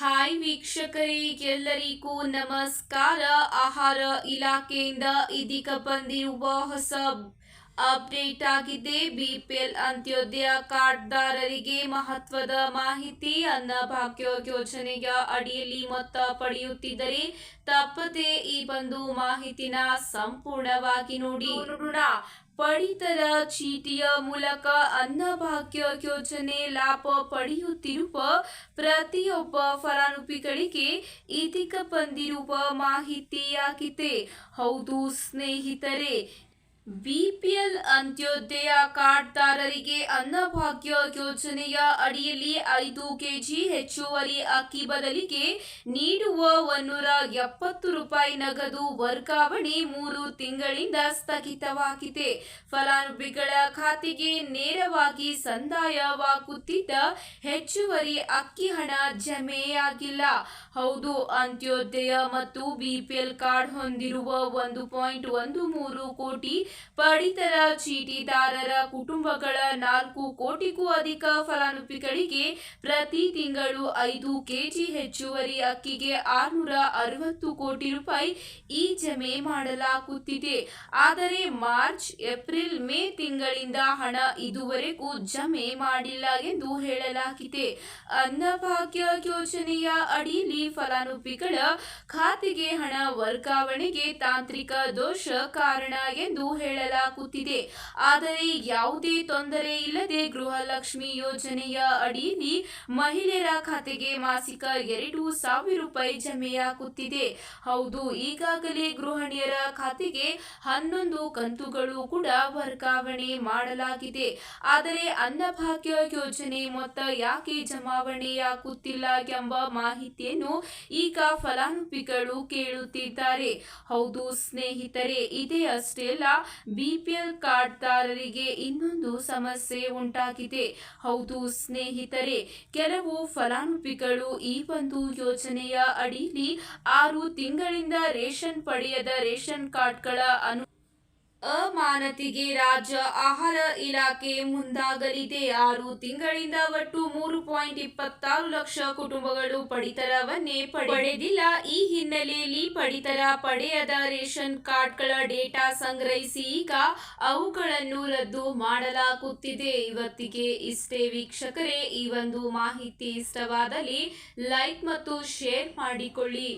Hi ವೀಕ್ಷಕರಿಗೆಲ್ಲರಿಗೂ ನಮಸ್ಕಾರ. ಆಹಾರ ಇಲಾಖೆಯಿಂದ ಇದೀಗ ಬಂದಿರುವ ಹೊಸ ಅಪ್ಡೇಟ್ ಆಗಿದೆ. ಬಿಪಿಎಲ್ ಅಂತ್ಯೋದಯ ಕಾರ್ಡ್ದಾರರಿಗೆ ಮಹತ್ವದ ಮಾಹಿತಿ ಅನ್ನಭಾಗ್ಯ ಯೋಜನೆಯ ಅಡಿಯಲ್ಲಿ ಮೊತ್ತ ಪಡೆಯುತ್ತಿದ್ದರೆ ತಪ್ಪದೆ ಈ ಬಂದು ಮಾಹಿತಿನ ಸಂಪೂರ್ಣವಾಗಿ ನೋಡಿ. ನೋಡೋಣ. ಪಡಿತರ ಚೀಟಿಯ ಮೂಲಕ ಅನ್ನಭಾಗ್ಯ ಯೋಜನೆ ಲಾಭ ಪಡೆಯುತ್ತಿರುವ ಪ್ರತಿಯೊಬ್ಬ ಫಲಾನುಭವಿಗಳಿಗೆ ಇದೀಗ ಬಂದಿರುವ ಮಾಹಿತಿಯಾಗಿದೆ. ಹೌದು ಸ್ನೇಹಿತರೆ ಬಿಪಿಎಲ್ ಅಂತ್ಯೋದಯ ಕಾರ್ಡ್ದಾರರಿಗೆ ಅನ್ನಭಾಗ್ಯ ಯೋಜನೆಯ ಅಡಿಯಲ್ಲಿ ಐದು ಕೆಜಿ ಹೆಚ್ಚುವರಿ ಅಕ್ಕಿ ಬದಲಿಗೆ ನೀಡುವ ಒನ್ನೂರ ಎಪ್ಪತ್ತು ರೂಪಾಯಿ ನಗದು ವರ್ಗಾವಣೆ ಮೂರು ತಿಂಗಳಿಂದ ಸ್ಥಗಿತವಾಗಿದೆ. ಫಲಾನುಭವಿಗಳ ಖಾತೆಗೆ ನೇರವಾಗಿ ಸಂದಾಯವಾಗುತ್ತಿದ್ದ ಹೆಚ್ಚುವರಿ ಅಕ್ಕಿ ಹಣ ಜಮೆಯಾಗಿಲ್ಲ. ಹೌದು, ಅಂತ್ಯೋದಯ ಮತ್ತು ಬಿಪಿಎಲ್ ಕಾರ್ಡ್ ಹೊಂದಿರುವ ಒಂದು ಪಾಯಿಂಟ್ ಒಂದು ಮೂರು ಕೋಟಿ ಪಡಿತರ ಚೀಟಿದಾರರ ಕುಟುಂಬಗಳ ನಾಲ್ಕು ಕೋಟಿಗೂ ಅಧಿಕ ಫಲಾನುಭವಿಗಳಿಗೆ ಪ್ರತಿ ತಿಂಗಳು ಐದು ಕೆಜಿ ಹೆಚ್ಚುವರಿ ಅಕ್ಕಿಗೆ ಆರುನೂರ ಅರವತ್ತು ಕೋಟಿ ರೂಪಾಯಿ ಈ ಜಮೆ ಮಾಡಲಾಗುತ್ತಿದೆ. ಆದರೆ ಮಾರ್ಚ್, ಏಪ್ರಿಲ್, ಮೇ ತಿಂಗಳಿಂದ ಹಣ ಇದುವರೆಗೂ ಜಮೆ ಮಾಡಿಲ್ಲ ಎಂದು ಹೇಳಲಾಗಿದೆ. ಅನ್ನಭಾಗ್ಯ ಯೋಜನೆಯ ಅಡಿಯಲ್ಲಿ ಫಲಾನುಭವಿಗಳ ಖಾತೆಗೆ ಹಣ ವರ್ಗಾವಣೆಗೆ ತಾಂತ್ರಿಕ ದೋಷ ಕಾರಣ ಎಂದು ಹೇಳಲಾಗುತ್ತಿದೆ. ಆದರೆ ಯಾವುದೇ ತೊಂದರೆ ಇಲ್ಲದೆ ಗೃಹಲಕ್ಷ್ಮಿ ಯೋಜನೆಯ ಅಡಿಯಲ್ಲಿ ಮಹಿಳೆಯರ ಖಾತೆಗೆ ಮಾಸಿಕ ಎರಡು ಸಾವಿರ ರೂಪಾಯಿ ಜಮೆಯಾಗುತ್ತಿದೆ. ಹೌದು, ಈಗಾಗಲೇ ಗೃಹಿಣಿಯರ ಖಾತೆಗೆ ಹನ್ನೊಂದು ಕಂತುಗಳು ಕೂಡ ವರ್ಗಾವಣೆ ಮಾಡಲಾಗಿದೆ. ಆದರೆ ಅನ್ನಭಾಗ್ಯ ಯೋಜನೆ ಮೊತ್ತ ಯಾಕೆ ಜಮಾವಣೆಯಾಗುತ್ತಿಲ್ಲ ಎಂಬ ಮಾಹಿತಿಯನ್ನು ಈಗ ಫಲಾನುಭವಿಗಳು ಕೇಳುತ್ತಿದ್ದಾರೆ. ಹೌದು, ಸ್ನೇಹಿತರೆ, ಇದೇ ಅಷ್ಟೇ ಅಲ್ಲ ಬಿಪಿಎಲ್ ಕಾರ್ಡ್ದಾರರಿಗೆ ಇನ್ನೊಂದು ಸಮಸ್ಯೆ ಉಂಟಾಗಿದೆ. ಹೌದು, ಸ್ನೇಹಿತರೆ, ಕೆಲವು ಫಲಾನುಭವಿಗಳು ಈ ಒಂದು ಯೋಜನೆಯ ಅಡಿಯಲ್ಲಿ ಆರು ತಿಂಗಳಿಂದ ರೇಷನ್ ಪಡೆಯದ ರೇಷನ್ ಕಾರ್ಡ್ಗಳ ಅನು ಅಮಾನತಿಗೆ ರಾಜ್ಯ ಆಹಾರ ಇಲಾಖೆ ಮುಂದಾಗಲಿದೆ. ಆರು ತಿಂಗಳಿಂದ ಒಟ್ಟು ಮೂರು ಪಾಯಿಂಟ್ ಇಪ್ಪತ್ತಾರು ಲಕ್ಷ ಕುಟುಂಬಗಳು ಪಡಿತರವನ್ನೇ ಪಡೆದಿಲ್ಲ. ಈ ಹಿನ್ನೆಲೆಯಲ್ಲಿ ಪಡಿತರ ಪಡೆಯದ ರೇಷನ್ ಕಾರ್ಡ್ಗಳ ಡೇಟಾ ಸಂಗ್ರಹಿಸಿ ಈಗ ಅವುಗಳನ್ನು ರದ್ದು ಮಾಡಲಾಗುತ್ತಿದೆ. ಇವತ್ತಿಗೆ ಇಷ್ಟೇ ವೀಕ್ಷಕರೇ, ಈ ಒಂದು ಮಾಹಿತಿ ಇಷ್ಟವಾದಲ್ಲಿ ಲೈಕ್ ಮತ್ತು ಶೇರ್ ಮಾಡಿಕೊಳ್ಳಿ.